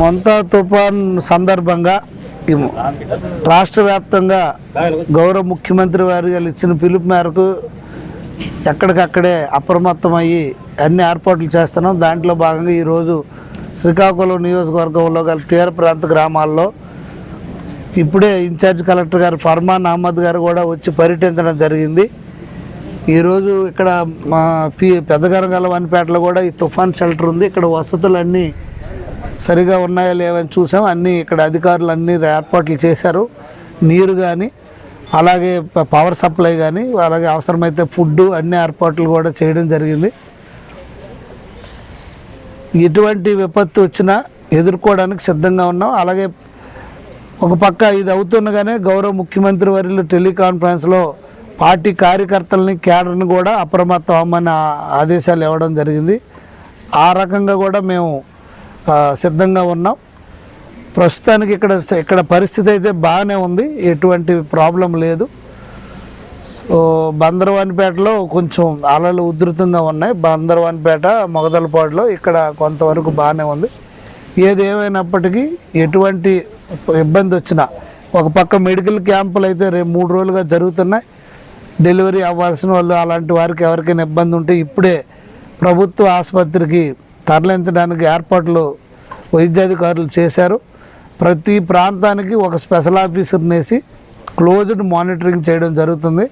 మొంతా తుఫాన్ సందర్భంగా ఈ రాష్ట్ర వ్యాప్తంగా గౌరవ ముఖ్యమంత్రి వారు గారు ఇచ్చిన పిలుపు మేరకు ఎక్కడికక్కడే అప్రమత్తమయ్యి అన్ని ఏర్పాట్లు చేస్తున్నాం. దాంట్లో భాగంగా ఈరోజు శ్రీకాకుళం నియోజకవర్గంలో గల తీర ప్రాంత గ్రామాల్లో ఇప్పుడే ఇన్ఛార్జ్ కలెక్టర్ గారు ఫర్మాన్ అహ్మద్ గారు కూడా వచ్చి పర్యటించడం జరిగింది. ఈరోజు ఇక్కడ మా పి పెద్దగరంగల వనిపేటలో కూడా ఈ తుఫాన్ షెల్టర్ ఉంది. ఇక్కడ వసతులు అన్నీ సరిగా ఉన్నాయా లేవని చూసాం. అన్నీ ఇక్కడ అధికారులు అన్ని ఏర్పాట్లు చేశారు. నీరు కానీ అలాగే పవర్ సప్లై కానీ అలాగే అవసరమైతే ఫుడ్ అన్ని ఏర్పాట్లు కూడా చేయడం జరిగింది. ఎటువంటి విపత్తు వచ్చినా ఎదుర్కోవడానికి సిద్ధంగా ఉన్నాం. అలాగే ఒక పక్క ఇది అవుతుండగానే గౌరవ ముఖ్యమంత్రి వర్యులు టెలికాన్ఫరెన్స్లో పార్టీ కార్యకర్తలని కేడర్ని కూడా అప్రమత్తం అమ్మని ఆదేశాలు ఇవ్వడం జరిగింది. ఆ రకంగా కూడా మేము సిద్ధంగా ఉన్నాం. ప్రస్తుతానికి ఇక్కడ ఇక్కడ పరిస్థితి అయితే బాగానే ఉంది. ఎటువంటి ప్రాబ్లం లేదు. సో బందరవానిపేటలో కొంచెం అలలు ఉధృతంగా ఉన్నాయి. బందరవానిపేట మొగదలపాడులో ఇక్కడ కొంతవరకు బాగానే ఉంది. ఏది ఏమైనప్పటికీ ఎటువంటి ఇబ్బంది వచ్చినా ఒక పక్క మెడికల్ క్యాంపులు అయితే రేపు మూడు రోజులుగా జరుగుతున్నాయి. డెలివరీ అవ్వాల్సిన వాళ్ళు అలాంటి వారికి ఎవరికైనా ఇబ్బంది ఉంటే ఇప్పుడే ప్రభుత్వ ఆసుపత్రికి తరలించడానికి ఏర్పాట్లు వైద్యాధికారులు చేశారు. ప్రతి ప్రాంతానికి ఒక స్పెషల్ ఆఫీసర్ని వేసి క్లోజ్డ్ మానిటరింగ్ చేయడం జరుగుతుంది.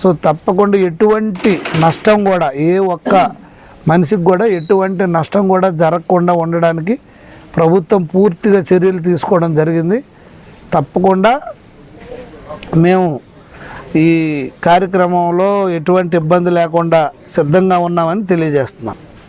సో తప్పకుండా ఎటువంటి నష్టం కూడా ఏ ఒక్క మనిషికి కూడా ఎటువంటి నష్టం కూడా జరగకుండా ఉండడానికి ప్రభుత్వం పూర్తిగా చర్యలు తీసుకోవడం జరిగింది. తప్పకుండా మేము ఈ కార్యక్రమంలో ఎటువంటి ఇబ్బంది లేకుండా సిద్ధంగా ఉన్నామని తెలియజేస్తున్నాం.